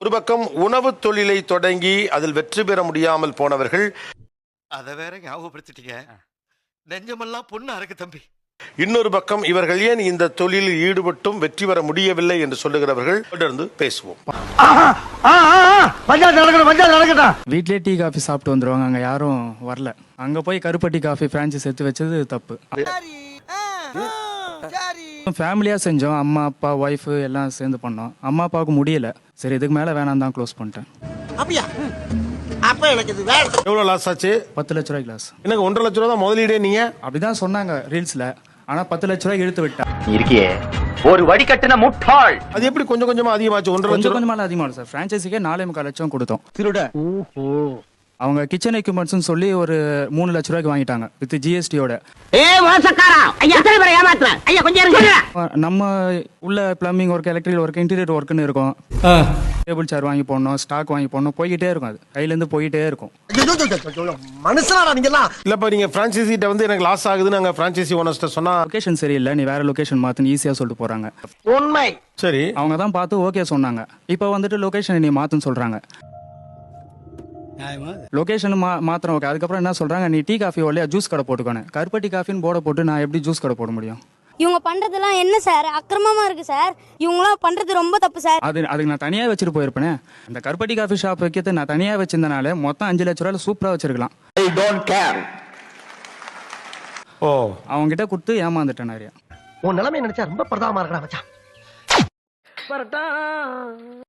ஒரு பக்கம் உணவு தொழிலை தொடங்கி அதில் வெற்றி பெற முடியாமல் போனவர்கள் அத வேற ஞாபகப்படுத்திட்டீங்க. நெஞ்சமெல்லாம் பொண்ணா இருக்கு தம்பி. இன்னொரு பக்கம் இவர்கள் ஏன் இந்த தொழிலில் ஈடுபட்டும் வெற்றி பெற முடியவில்லை என்று சொல்லுகிறவர்கள் தொடர்ந்து பேசுவோம். வீட்லயே டீ காஃபி சாப்பிட்டு வந்துருவாங்க. அங்க யாரும் வரல. அங்க போய் கருப்பட்டி காஃபி பிரான்ச்சைஸ் எடுத்து வச்சது தப்பு. ஃபேமிலியா செஞ்சோம். அம்மா அப்பா ஒய்ஃப் எல்லாம் சேர்ந்து பண்ணோம். அம்மா அப்பாவுக்கு முடியல. சரி இதுக்கு மேல வேணாம் தான் க்ளோஸ் பண்ணிட்டேன். அப்படியா? அப்ப எனக்கு இது வேற. எவ்வளவு லாஸ் ஆச்சு? பத்து லட்ச ரூபாய் கிளாஸ் எனக்கு ஒன்றரை லட்ச ரூபா தான் முதலீடே நீங்க? அப்படிதான் சொன்னாங்க ரீல்ஸ்ல ஆனா பத்து லட்ச ரூபாய் இழுத்து விட்டேன். இருக்கியே. ஒரு வடிகட்டின முட்டாள். அது எப்படி கொஞ்சம் கொஞ்சமா அதிகமாச்சு? ஒன்றரை லட்சம் கொஞ்சம் கொஞ்சமா அதிகமாக சார். ஃப்ரான்ச்சைஸிக்கே நாலே முக்கால் லட்சம் கொடுத்தோம். திருட. அவங்க கிச்சன் எக்யூப்மெண்ட்ஸ்னு சொல்லி ஒரு மூணு லட்ச ரூபாய்க்கு வாங்கிட்டாங்க வித் ஜிஎஸ்டியோட நம்ம உள்ள plumbing work electrical work interior ஒர்க்குன்னு இருக்கும். டேபிள் சேர் வாங்கி போடணும் ஸ்டாக் வாங்கி போடணும் போய்கிட்டே இருக்கும் அது. கையிலேருந்து போயிட்டே இருக்கும். மனுஷனாடா நீங்கெல்லாம். இல்லப்பா நீங்க பிரான்சைசிட்ட வந்து எனக்கு லாஸ் ஆகுதுன்னு அங்க பிரான்சைசி ஓனர்ஸ்ட்ட சொன்னா லொகேஷன் சரியில்லை நீ வேற லொகேஷன் மாத்துன்னு ஈஸியாக சொல்லிட்டு போறாங்க. உண்மை. சரி. அவங்க தான் பார்த்து ஓகே சொன்னாங்க. இப்போ வந்துட்டு லொகேஷன் நீ மாத்துன்னு சொல்றாங்க. லொகேஷன் மா மாத்திரம் ஓகே அதுக்கப்புறம் என்ன சொல்றாங்க? நீ டீ காஃபி வரலையா ஜூஸ் கடை போட்டுக்கோனே கருப்பட்டி காஃபின்னு போர்டை போட்டு நான் எப்படி ஜூஸ் கடை போட முடியும்? இவங்க பண்றதெல்லாம் என்ன சார் அக்கிரமமா இருக்கு சார் இவங்களாம் பண்றது ரொம்ப தப்பு சார் அது அதுக்கு நான் தனியாக வச்சுட்டு போயிருப்பேனே. அந்த கருப்பட்டி காஃபி ஷாப் வைக்கிறது நான் தனியாக வச்சிருந்தனால மொத்தம் அஞ்சு லட்ச ரூபாயில சூப்பராக வச்சிருக்கலாம். ஓ. அவங்க கிட்ட கொடுத்து ஏமாந்துட்டேன் நிறைய. உன் நிலைமை நினைச்சா ரொம்ப பிரதாபமா இருக்கடா மச்சான்.